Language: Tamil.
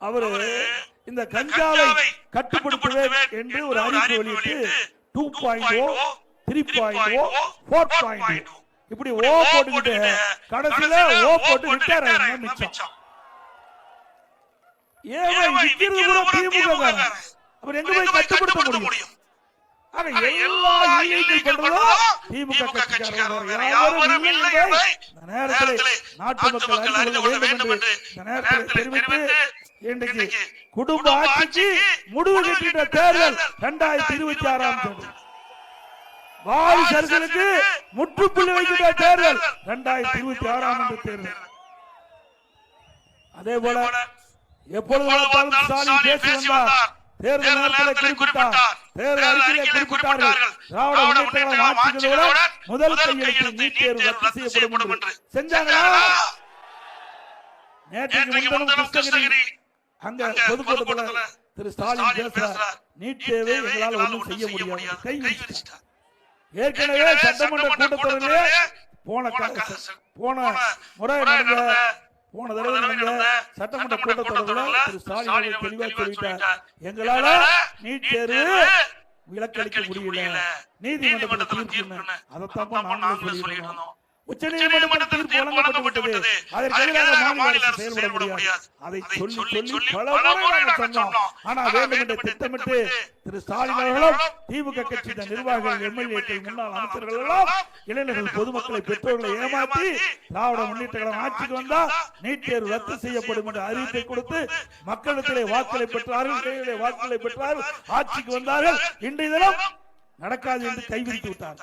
அவரு இந்த கஞ்சாவை கட்டுப்படுத்துவேன் என்று ஒரு அறிவிப்பு வெளியிட்டு two point O three point O four point இப்படி ஓ போட்டுக்கிட்டு கடைசியில ஓ போட்டு ரிட்டையர் ஆயிருங்க மிச்சம்? ஏன் விக்கிறது கூட திமுக. அவர் எங்க போய் கட்டுப்படுத்த முடியும்? எல்லா இல்லீகல் பண்றதும் திமுக கட்சிக்காரர்கள் யாவரும் இல்லை. நேரத்திலே நாட்டு மக்கள் அறிந்து கொள்ள வேண்டும் என்று நேரத்தில் தெரிவித்து இன்றைக்கு குடும்ப ஆட்சிக்கு முடிவு கட்டிட்ட தேர்தல் இரண்டாயிரத்தி இருபத்தி ஆறாம் தேதி. வாரிசர்களுக்கு முற்றுப்புள்ளி வைக்கின்ற தேர்தல் இரண்டாயிரத்தி இருபத்தி ஆறாம் ஆண்டு தேர்தல். அதே போல எப்பொழுது பார்த்தாலும் ஸ்டாலின் பேசி வந்தார். தேர்தல் நேரத்தில் குறிப்பிட்டார். தேர்தல் அறிக்கையிலே குறிப்பிட்டார்கள். திராவிட முன்னேற்ற கழகம் ஆட்சிகளுடன் முதல் கையெழுத்து நீட் தேர்வு ரத்து செய்யப்படும் என்று. செஞ்சாங்களா? நேற்றைக்கு முன்தினம் கிருஷ்ணகிரி அங்க பொதுக்கூட்டத்துல திரு ஸ்டாலின் பேசுறார். நீட் தேர்வை எங்களால் ஒன்றும் செய்ய முடியாது. கை விரிச்சிட்டார். ஏற்கனவே சட்டமன்ற கூட்டத்தொடரிலே போன போன முறை நடந்த போன தடவை நடந்த சட்டமன்ற கூட்டத்தொடரில் திரு ஸ்டாலின் தெளிவாக சொல்லிட்டார். எங்களால நீட் தேர்வு விலக்களிக்க முடியல. நீதிமன்றத்தில் தீர்ப்பு அதைத்தான் நாங்களும் சொல்லியிருந்தோம் உச்ச நீதிமன்றத்தில் தீர்ப்பு வழங்கப்பட்டு விட்டது. அதற்கு எதிராக மாநில அரசு செயல்பட முடியாது. அதை சொல்லி சொல்லி பல முறை நாங்கள் சொன்னோம். ஆனா வேண்டும் என்று திட்டமிட்டு திரு ஸ்டாலின் அவர்களும் திமுக கட்சி நிர்வாகிகள் எம்எல்ஏக்கள் முன்னாள் அமைச்சர்கள் எல்லாம் இளைஞர்கள் பொதுமக்களை பெற்றோர்களை ஏமாற்றி திராவிட முன்னேற்ற கழகம் ஆட்சிக்கு வந்தா நீட் தேர்வு ரத்து செய்யப்படும் என்ற அறிவிப்பை கொடுத்து மக்களிடத்திலே வாக்களை பெற்றார்கள் கையிலே வாக்களை பெற்றார்கள் ஆட்சிக்கு வந்தார்கள். இன்றைய தினம் நடக்காது என்று கைவிரித்து விட்டார்